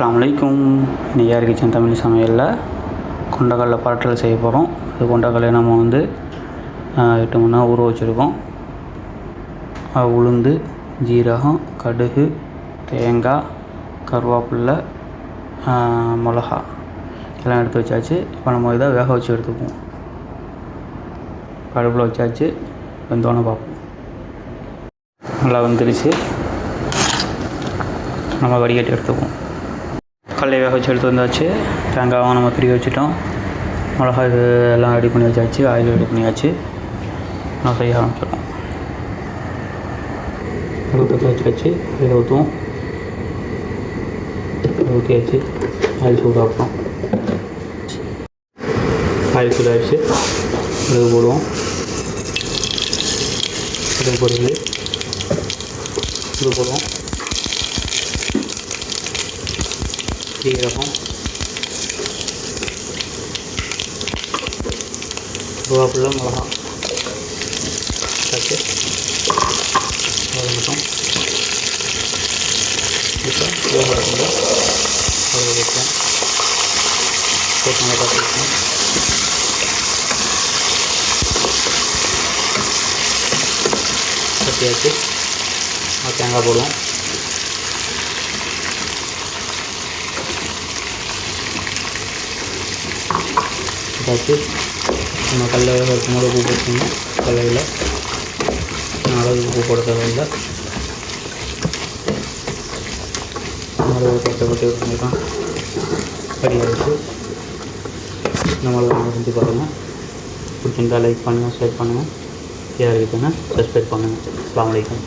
அஸ்ஸலாமு அலைக்கும். நியார் கிச்சன் தமிழ் சமையலில்? கொண்டக்கடலை பரட்டல் செய்ய போகிறோம் அது கொண்டக்கடலை நம்ம வந்து எட்டு மணி நேரம் ஊற வச்சுருக்கோம். உளுந்து ஜீரகம் கடுகு தேங்காய் கருவேப்பில்லை மிளகா எல்லாம் எடுத்து வச்சாச்சு. இப்போ நம்ம இதை வேக வச்சு எடுத்துக்குவோம். கடுப்பில் வச்சாச்சு. வெந்தோன்னு பார்ப்போம். நல்லா வந்துருச்சு. நம்ம வடிகட்டி எடுத்துக்குவோம். தக்காளி வேக வச்சு எடுத்து வந்தாச்சு தேங்காயும் நம்ம பிரிய வச்சுட்டோம். மிளகாய் எல்லாம் ரெடி பண்ணி வச்சாச்சு. ஆயில் ரெடி பண்ணியாச்சு. நான் செய்ய ஆரம்பிச்சிடலாம் தக்காளி வச்சாச்சு. இதை ஊற்றுவோம் ஊற்றியாச்சு ஆயில் சூடாகட்டும் ஆயில் சூடாகிடுச்சு மிளகு போடுவோம். மிளகு போடுறது. இது போடுவோம். ஜீரகம் கருவேப்பிலை மிளகா. வச்சு வதங்கட்டும் இப்போ வேகட்டும் வேக வைப்போம். போட்டு நல்லா பார்த்துருக்கோம் கட்டியாச்சு. தேங்காய் போடுவோம். பார்த்து நம்ம கடல வேக இருக்கும்போது பூ போட்டுக்கணும் கல்லையில் அளவுக்கு பூ போட தேவையில்லை அளவு கட்டப்பட்டு பச்சை பண்ணிக்கலாம் கடியாக வச்சு செஞ்சு பாருங்கள் பிடிச்சிருந்தால் லைக் பண்ணுங்கள் ஷேர் பண்ணுங்கள் யார் இருக்குன்னு சப்ஸ்கிரைப் பண்ணுங்கள் அலாம் வலைக்கம்